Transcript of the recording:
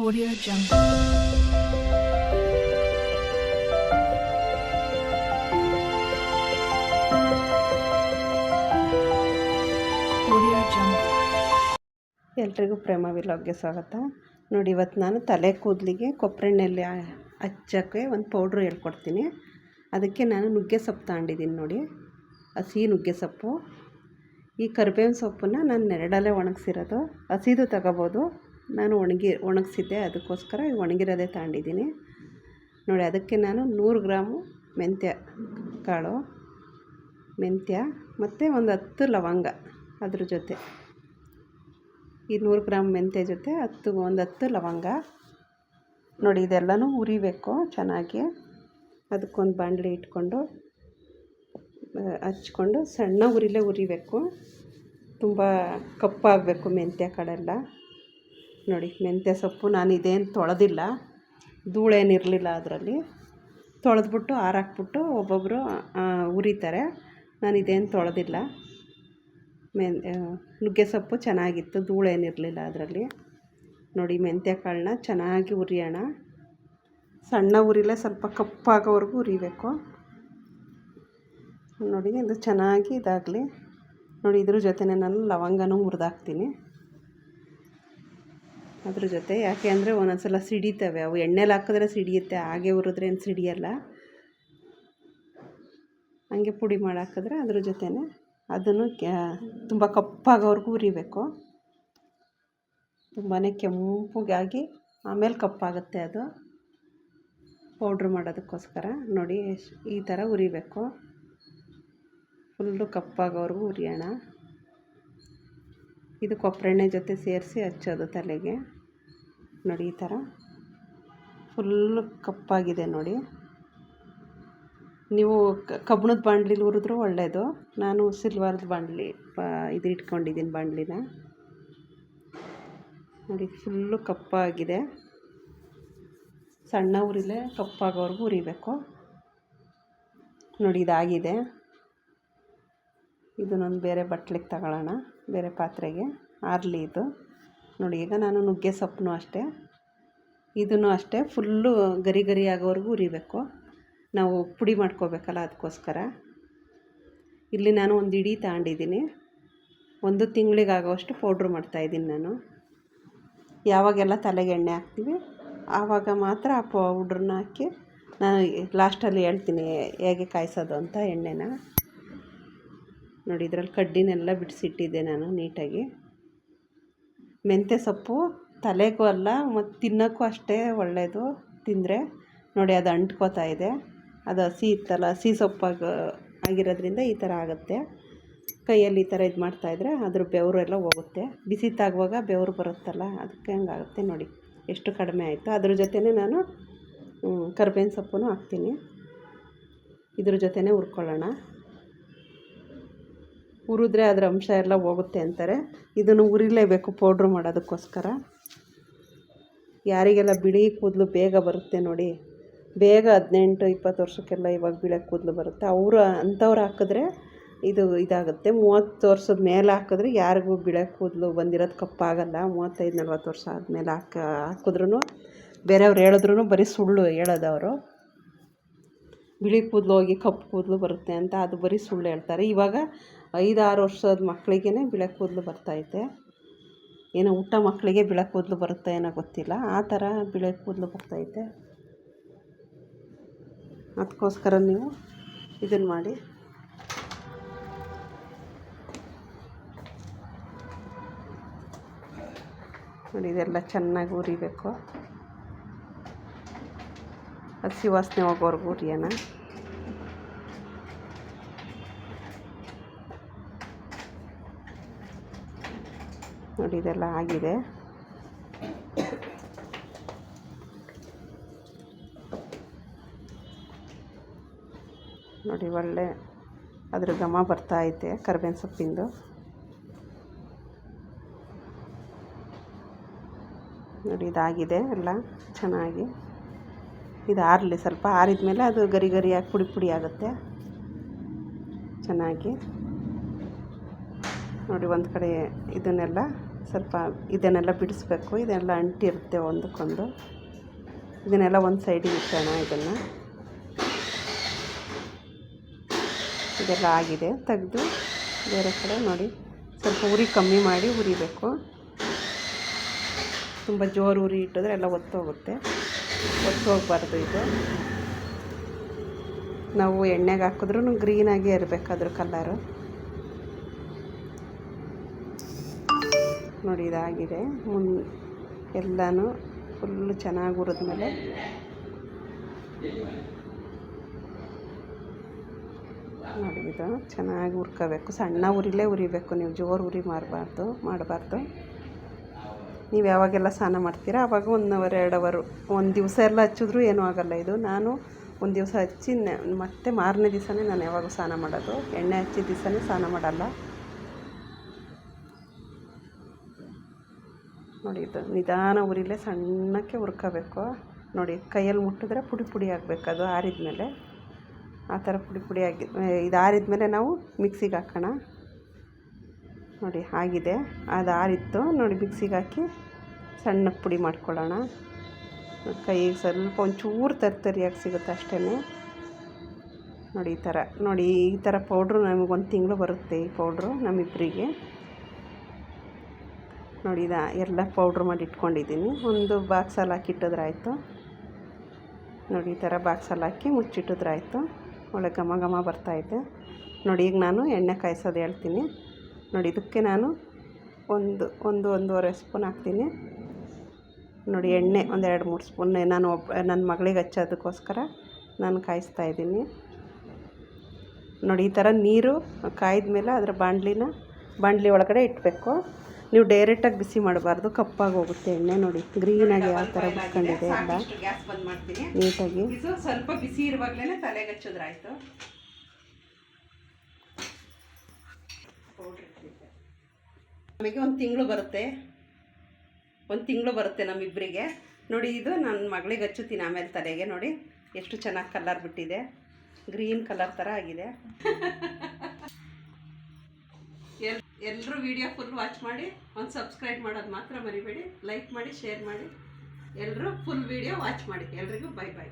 Audio Jungle. ಎಲ್ರಿಗೂ ಪ್ರೇಮ ವಿಲಾಗ್ಗೆ ಸ್ವಾಗತ. ನೋಡಿ, ಇವತ್ತು ನಾನು ತಲೆ ಕೂದಲಿಗೆ ಕೊಬ್ಬರೆಣ್ಣೆಲ್ಲಿ ಹಚ್ಚೋಕ್ಕೆ ಒಂದು ಪೌಡ್ರ್ ಹೇಳ್ಕೊಡ್ತೀನಿ. ಅದಕ್ಕೆ ನಾನು ನುಗ್ಗೆ ಸೊಪ್ಪು ತಗೊಂಡಿದ್ದೀನಿ ನೋಡಿ. ಹಸಿ ನುಗ್ಗೆ ಸೊಪ್ಪು. ಈ ಕರಿಬೇವಿನ ಸೊಪ್ಪನ್ನು ನಾನು ನೆರಡಲ್ಲೇ ಒಣಗಿಸಿರೋದು. ಹಸಿದು ತಗೋಬೋದು. ನಾನು ಒಣಗಿ, ಒಣಗಿಸಿದ್ದೆ. ಅದಕ್ಕೋಸ್ಕರ ಒಣಗಿರೋದೇ ತಗೊಂಡಿದ್ದೀನಿ. ನೋಡಿ, ಅದಕ್ಕೆ ನಾನು ನೂರು ಗ್ರಾಮು ಮೆಂತ್ಯ ಕಾಳು, ಮೆಂತ್ಯ ಮತ್ತು ಒಂದು ಹತ್ತು ಲವಂಗ ಅದ್ರ ಜೊತೆ. ಈ ನೂರು ಗ್ರಾಮ್ ಮೆಂತ್ಯ ಜೊತೆ ಹತ್ತು, ಒಂದು ಹತ್ತು ಲವಂಗ. ನೋಡಿ, ಇದೆಲ್ಲನೂ ಉರಿಬೇಕು ಚೆನ್ನಾಗಿ. ಅದಕ್ಕೊಂದು ಬಾಂಡ್ಲಿ ಇಟ್ಕೊಂಡು ಹಚ್ಕೊಂಡು ಸಣ್ಣ ಉರಿಲೇ ಉರಿಬೇಕು ತುಂಬ ಕಪ್ಪಾಗಬೇಕು ಮೆಂತ್ಯ ಕಾಳೆಲ್ಲ. ನೋಡಿ, ಮೆಂತ್ಯ ಸೊಪ್ಪು ನಾನು ಇದೇನು ತೊಳೆದಿಲ್ಲ ಧೂಳೇನಿರಲಿಲ್ಲ ಅದರಲ್ಲಿ. ತೊಳೆದ್ಬಿಟ್ಟು ಆರಾಕ್ಬಿಟ್ಟು ಒಬ್ಬೊಬ್ಬರು ಉರಿತಾರೆ. ನಾನು ಇದೇನು ತೊಳೆದಿಲ್ಲ. ಮೆನ್ ನುಗ್ಗೆ ಸೊಪ್ಪು ಚೆನ್ನಾಗಿತ್ತು ಧೂಳೇನಿರಲಿಲ್ಲ ಅದರಲ್ಲಿ. ನೋಡಿ, ಮೆಂತ್ಯ ಕಾಳನ್ನ ಚೆನ್ನಾಗಿ ಉರಿಯೋಣ. ಸಣ್ಣ ಉರಿಲೇ ಸ್ವಲ್ಪ ಕಪ್ಪಾಗೋವರೆಗೂ ಉರಿಬೇಕು. ನೋಡಿ, ಇದು ಚೆನ್ನಾಗಿ ಇದಾಗಲಿ. ನೋಡಿ, ಇದ್ರ ಜೊತೆನೇ ನಾನು ಲವಂಗನೂ ಹುರಿದಾಕ್ತೀನಿ. ಅದ್ರ ಜೊತೆ ಯಾಕೆ ಅಂದರೆ ಒಂದೊಂದು ಸಲ ಸಿಡಿತವೆ. ಅವು ಎಣ್ಣೆಲಿ ಹಾಕಿದ್ರೆ ಸಿಡಿಯುತ್ತೆ, ಹಾಗೆ ಹುರಿದ್ರೆ ಏನು ಸಿಡಿಯಲ್ಲ. ಹಂಗೆ ಪುಡಿ ಮಾಡಿ ಹಾಕಿದ್ರೆ ಅದ್ರ ಜೊತೆ ಅದನ್ನು ಕ್ಯಾ ತುಂಬ ಕಪ್ಪಾಗೋವರೆಗೂ ಹುರಿಬೇಕು. ತುಂಬಾ ಕೆಂಪಗಾಗಿ ಆಮೇಲೆ ಕಪ್ಪಾಗುತ್ತೆ ಅದು. ಪೌಡ್ರ್ ಮಾಡೋದಕ್ಕೋಸ್ಕರ ನೋಡಿ, ಈ ಥರ ಹುರಿಬೇಕು. ಫುಲ್ಲು ಕಪ್ಪಾಗೋವರೆಗೂ ಹುರಿಯೋಣ. ಇದು ಕೊಬ್ಬರೆಣ್ಣೆ ಜೊತೆ ಸೇರಿಸಿ ಹಚ್ಚೋದು ತಲೆಗೆ. ನೋಡಿ ಈ ಥರ. ಫುಲ್ಲು ಕಪ್ಪಾಗಿದೆ ನೋಡಿ. ನೀವು ಕಬ್ಬಣದ ಬಾಂಡ್ಲಿಲಿ ಹುರಿದ್ರೂ ಒಳ್ಳೆಯದು ನಾನು ಸಿಲ್ವರ್ದು ಬಾಂಡ್ಲಿ ಪ ಇದು ಇಟ್ಕೊಂಡಿದ್ದೀನಿ ಬಾಂಡ್ಲಿನ. ನೋಡಿ ಫುಲ್ಲು ಕಪ್ಪಾಗಿದೆ. ಸಣ್ಣ ಉರಿಲೆ ಕಪ್ಪಾಗೋವರೆಗೂ ಉರಿಬೇಕು ನೋಡಿ ಇದಾಗಿದೆ. ಇದನ್ನೊಂದು ಬೇರೆ ಬಟ್ಲಿಗೆ ತಗೊಳ್ಳೋಣ, ಬೇರೆ ಪಾತ್ರೆಗೆ. ಆರಲಿ ಇದು. ನೋಡಿ, ಈಗ ನಾನು ನುಗ್ಗೆ ಸೊಪ್ಪನ್ನು ಅಷ್ಟೇ. ಇದನ್ನು ಅಷ್ಟೇ, ಫುಲ್ಲು ಗರಿ ಗರಿ ಆಗೋವರೆಗೂ ಉರಿಬೇಕು ನಾವು ಪುಡಿ ಮಾಡ್ಕೋಬೇಕಲ್ಲ ಅದಕ್ಕೋಸ್ಕರ. ಇಲ್ಲಿ ನಾನು ಒಂದು ಇಡೀ ತಗೊಂಡಿದ್ದೀನಿ. ಒಂದು ತಿಂಗಳಿಗೆ ಆಗೋವಷ್ಟು ಪೌಡ್ರ್ ಮಾಡ್ತಾಯಿದ್ದೀನಿ ನಾನು. ಯಾವಾಗೆಲ್ಲ ತಲೆಗೆ ಎಣ್ಣೆ ಹಾಕ್ತೀವಿ, ಆವಾಗ ಮಾತ್ರ ಆ ಪೌಡ್ರನ್ನ ಹಾಕಿ ನಾನು ಲಾಸ್ಟಲ್ಲಿ ಹೇಳ್ತೀನಿ, ಹೇಗೆ ಕಾಯಿಸೋದು ಅಂತ ಎಣ್ಣೆನ. ನೋಡಿ, ಇದರಲ್ಲಿ ಕಡ್ಡಿನೆಲ್ಲ ಬಿಡಿಸಿಟ್ಟಿದ್ದೆ ನಾನು ನೀಟಾಗಿ. ಮೆಂತ್ಯ ಸೊಪ್ಪು ತಲೆಗೂ ಅಲ್ಲ ಮತ್ತು ತಿನ್ನೋಕ್ಕೂ ಅಷ್ಟೇ ಒಳ್ಳೆಯದು ತಿಂದರೆ. ನೋಡಿ, ಅದು ಅಂಟ್ಕೋತಾ ಇದೆ. ಅದು ಹಸಿ ಇತ್ತಲ್ಲ, ಹಸಿ ಸೊಪ್ಪಾಗ ಆಗಿರೋದ್ರಿಂದ ಈ ಥರ ಆಗುತ್ತೆ. ಕೈಯಲ್ಲಿ ಈ ಥರ ಇದು ಮಾಡ್ತಾಯಿದ್ರೆ ಅದ್ರ ಬೆವರು ಎಲ್ಲ ಹೋಗುತ್ತೆ. ಬಿಸಿ ತಾಗುವಾಗ ಬೆವರು ಬರುತ್ತಲ್ಲ, ಅದಕ್ಕೆ ಹಂಗಾಗುತ್ತೆ ನೋಡಿ. ಎಷ್ಟು ಕಡಿಮೆ ಆಯಿತು. ಅದ್ರ ಜೊತೆನೇ ನಾನು ಕರ್ಬೇವಿನ ಸೊಪ್ಪು ಹಾಕ್ತೀನಿ. ಇದ್ರ ಜೊತೆನೇ ಹುರ್ಕೊಳ್ಳೋಣ. ಹುರಿದ್ರೆ ಅದರ ಅಂಶ ಎಲ್ಲ ಹೋಗುತ್ತೆ ಅಂತಾರೆ. ಇದನ್ನು ಉರಿಲೇಬೇಕು ಪೌಡ್ರ್ ಮಾಡೋದಕ್ಕೋಸ್ಕರ. ಯಾರಿಗೆಲ್ಲ ಬಿಳಿ ಕೂದಲು ಬೇಗ ಬರುತ್ತೆ ನೋಡಿ, ಬೇಗ ಹದಿನೆಂಟು, ಇಪ್ಪತ್ತು ವರ್ಷಕ್ಕೆಲ್ಲ ಇವಾಗ ಬಿಳಿ ಕೂದಲು ಬರುತ್ತೆ. ಅವರು ಅಂಥವ್ರು ಹಾಕಿದ್ರೆ ಇದು ಇದಾಗುತ್ತೆ. ಮೂವತ್ತು ವರ್ಷದ ಮೇಲೆ ಹಾಕಿದ್ರೆ ಯಾರಿಗೂ ಬಿಳೆ ಕೂದಲು ಬಂದಿರೋದು ಕಪ್ಪಾಗಲ್ಲ. ಮೂವತ್ತೈದು, ನಲ್ವತ್ತು ವರ್ಷ ಆದಮೇಲೆ ಹಾಕ ಹಾಕಿದ್ರೂ ಬೇರೆಯವ್ರು ಹೇಳಿದ್ರು ಬರೀ ಸುಳ್ಳು ಹೇಳೋದು ಅವರು. ಬಿಳಿ ಕೂದಲು ಹೋಗಿ ಕಪ್ಪು ಕೂದಲು ಬರುತ್ತೆ ಅಂತ ಅದು ಬರೀ ಸುಳ್ಳು ಹೇಳ್ತಾರೆ. ಇವಾಗ ಐದಾರು ವರ್ಷದ ಮಕ್ಕಳಿಗೇ ಬಿಳಿ ಕೂದಲು ಬರ್ತೈತೆ ಏನೋ ಊಟ ಮಕ್ಕಳಿಗೆ ಬಿಳಿ ಕೂದಲು ಬರುತ್ತೆ ಏನೋ ಗೊತ್ತಿಲ್ಲ. ಆ ಥರ ಬಿಳಿ ಕೂದಲು ಬರ್ತೈತೆ ಅದಕ್ಕೋಸ್ಕರ ನೀವು ಇದನ್ನು ಮಾಡಿ. ನೋಡಿ, ಇದೆಲ್ಲ ಚೆನ್ನಾಗಿ ಹುರಿಬೇಕು. ಹಸಿ ವಾಸನೆ ಹೋಗೋವರೆಗೂ ಹುರಿಯೋಣ ನೋಡಿ, ಇದೆಲ್ಲ ಆಗಿದೆ. ನೋಡಿ, ಒಳ್ಳೆ ಅದ್ರ ಘಮ ಬರ್ತಾ ಐತೆ, ಕರ್ಬೇವಿನ ಸೊಪ್ಪಿಂದು. ನೋಡಿ, ಇದಾಗಿದೆ ಎಲ್ಲ ಚೆನ್ನಾಗಿ. ಇದು ಆರಲಿ, ಸ್ವಲ್ಪ ಆರಿದ ಮೇಲೆ ಅದು ಗರಿ ಗರಿಯಾಗಿ ಪುಡಿ ಪುಡಿ ಆಗುತ್ತೆ. ಚೆನ್ನಾಗಿ. ನೋಡಿ, ಒಂದು ಕಡೆ ಇದನ್ನೆಲ್ಲ ಸ್ವಲ್ಪ ಇದನ್ನೆಲ್ಲ ಬಿಡಿಸ್ಬೇಕು. ಇದೆಲ್ಲ ಅಂಟಿರುತ್ತೆ ಒಂದಕ್ಕೊಂದು. ಇದನ್ನೆಲ್ಲ ಒಂದು ಸೈಡಿಗೆ ಇಟ್ಟೋಣ ಇದನ್ನು. ಇದೆಲ್ಲ ಆಗಿದೆ, ತೆಗೆದು. ಬೇರೆ ಕಡೆ ನೋಡಿ, ಸ್ವಲ್ಪ ಉರಿ ಕಮ್ಮಿ ಮಾಡಿ ಉರಿಬೇಕು. ತುಂಬ ಜೋರು ಉರಿ ಇಟ್ಟಿದ್ರೆ ಎಲ್ಲ ಒತ್ತೋಗುತ್ತೆ ಒತ್ತೋಗ್ಬಾರ್ದು ಇದು. ನಾವು ಎಣ್ಣೆಗೆ ಹಾಕಿದ್ರೂ ಗ್ರೀನಾಗೇ ಇರಬೇಕು ಅದ್ರ ಕಲರು ನೋಡಿ ಇದಾಗಿದೆ. ಮುನ್ ಎಲ್ಲನೂ ಫುಲ್ಲು ಚೆನ್ನಾಗಿ ಹುರಿದ್ಮೇಲೆ ನೋಡಿ ಇದು ಚೆನ್ನಾಗಿ ಉರ್ಕೋಬೇಕು ಸಣ್ಣ ಉರಿಲೇ ಉರಿಬೇಕು. ನೀವು ಜೋರು ಉರಿ ಮಾಡಬಾರ್ದು ಮಾಡಬಾರ್ದು. ನೀವು ಯಾವಾಗೆಲ್ಲ ಸ್ನಾನ ಮಾಡ್ತೀರಾ? ಆವಾಗ ಒನ್ ಅವರ್ ಎರಡು ಅವರು ಒಂದು ದಿವಸ ಎಲ್ಲ ಹಚ್ಚಿದ್ರೂ ಏನೂ ಆಗೋಲ್ಲ ಇದು. ನಾನು ಒಂದು ದಿವಸ ಹಚ್ಚಿ ಮತ್ತೆ ಮಾರನೇ ದಿವಸನೇ ನಾನು ಯಾವಾಗೂ ಸ್ನಾನ ಮಾಡೋದು. ಎಣ್ಣೆ ಹಚ್ಚಿದ ದಿವಸನೇ ಸ್ನಾನ ಮಾಡಲ್ಲ. ನೋಡಿ, ಇದು ನಿಧಾನ ಉರಿಲೇ ಸಣ್ಣಕ್ಕೆ ಹುರ್ಕೋಬೇಕು. ನೋಡಿ, ಕೈಯಲ್ಲಿ ಮುಟ್ಟಿದ್ರೆ ಪುಡಿ ಪುಡಿ ಆಗಬೇಕು ಅದು ಆರಿದ ಮೇಲೆ ಆ ಥರ ಪುಡಿ ಪುಡಿ ಇದು ಆರಿದ್ಮೇಲೆ ನಾವು ಮಿಕ್ಸಿಗೆ ಹಾಕೋಣ. ನೋಡಿ ಆಗಿದೆ. ಅದು ಆರಿತ್ತು. ನೋಡಿ ಮಿಕ್ಸಿಗೆ ಹಾಕಿ ಸಣ್ಣ ಪುಡಿ ಮಾಡ್ಕೊಳ್ಳೋಣ. ಕೈಗೆ ಸ್ವಲ್ಪ ಒಂಚೂರು ತರ್ತರಿಯಾಗಿ ಸಿಗುತ್ತೆ ಅಷ್ಟೇ ನೋಡಿ ಈ ಥರ. ನೋಡಿ ಈ ಥರ ಪೌಡ್ರು ನಮಗೊಂದು ತಿಂಗಳು ಬರುತ್ತೆ ಈ ಪೌಡ್ರು ನಮ್ಮಿಬ್ಬರಿಗೆ. ನೋಡಿ ಇದು ಎಲ್ಲ ಪೌಡ್ರ್ ಮಾಡಿ ಇಟ್ಕೊಂಡಿದ್ದೀನಿ. ಒಂದು ಬಾಕ್ಸಲ್ಲಿ ಹಾಕಿ ಇಟ್ಟಿದ್ರಾಯ್ತು ನೋಡಿ ಈ ಥರ ಬಾಕ್ಸಲ್ಲಿ ಹಾಕಿ ಮುಚ್ಚಿಟ್ಟಿದ್ರಾಯ್ತು ಒಳ್ಳೆ ಘಮ ಘಮ ಬರ್ತಾಯಿದೆ ನೋಡಿ ಈಗ ನಾನು ಎಣ್ಣೆ ಕಾಯಿಸೋದು ಹೇಳ್ತೀನಿ. ನೋಡಿ ಇದಕ್ಕೆ ನಾನು ಒಂದು ಒಂದು ಒಂದೂವರೆ ಸ್ಪೂನ್ ಹಾಕ್ತೀನಿ. ನೋಡಿ ಎಣ್ಣೆ ಒಂದು ಎರಡು ಮೂರು ಸ್ಪೂನ್. ನಾನು ಒಬ್ಬ ನನ್ನ ಮಗಳಿಗೆ ಹಚ್ಚೋದಕ್ಕೋಸ್ಕರ ನಾನು ಕಾಯಿಸ್ತಾ ಇದ್ದೀನಿ. ನೋಡಿ ಈ ಥರ ನೀರು ಕಾಯ್ದ ಮೇಲೆ ಅದರ ಬಾಣಲಿನ ಬಾಣಲಿ ಒಳಗಡೆ ಇಡಬೇಕು ನೀವು ಡೈರೆಕ್ಟಾಗಿ ಬಿಸಿ ಮಾಡಬಾರ್ದು ಕಪ್ಪಾಗಿ ಹೋಗುತ್ತೆ ಎಣ್ಣೆ. ನೋಡಿ ಗ್ರೀನಾಗಿ ಯಾವ ಥರ ಬಿಟ್ಕೊಂಡಿದೆ ಎಲ್ಲ ಗ್ಯಾಸ್ ಬಂದ್ ಮಾಡ್ತೀನಿ. ನೀಟಾಗಿ. ಸ್ವಲ್ಪ ಬಿಸಿ ಇರುವಾಗಲೇ ತಲೆಗೆ ಹಚ್ಚಿದ್ರಾಯ್ತು ನಮಗೆ ಒಂದು ತಿಂಗಳು ಬರುತ್ತೆ. ಒಂದು ತಿಂಗಳು ಬರುತ್ತೆ ನಮ್ಮಿಬ್ಬರಿಗೆ ನೋಡಿ, ಇದು ನನ್ನ ಮಗಳಿಗೆ ಹಚ್ಚುತ್ತೀನಿ ಆಮೇಲೆ ತಲೆಗೆ, ನೋಡಿ. ಎಷ್ಟು ಚೆನ್ನಾಗಿ ಕಲರ್ ಬಿಟ್ಟಿದೆ. ಗ್ರೀನ್ ಕಲರ್ ಥರ ಆಗಿದೆ. ಎಲ್ ಎಲ್ಲರೂ ವಿಡಿಯೋ ಫುಲ್ ವಾಚ್ ಮಾಡಿ, ಒಂದು ಸಬ್ಸ್ಕ್ರೈಬ್ ಮಾಡೋದು ಮಾತ್ರ ಮರಿಬೇಡಿ. ಲೈಕ್ ಮಾಡಿ, ಶೇರ್ ಮಾಡಿ. ಎಲ್ಲರೂ ಫುಲ್ ವಿಡಿಯೋ ವಾಚ್ ಮಾಡಿ. ಎಲ್ರಿಗೂ ಬೈ ಬೈ.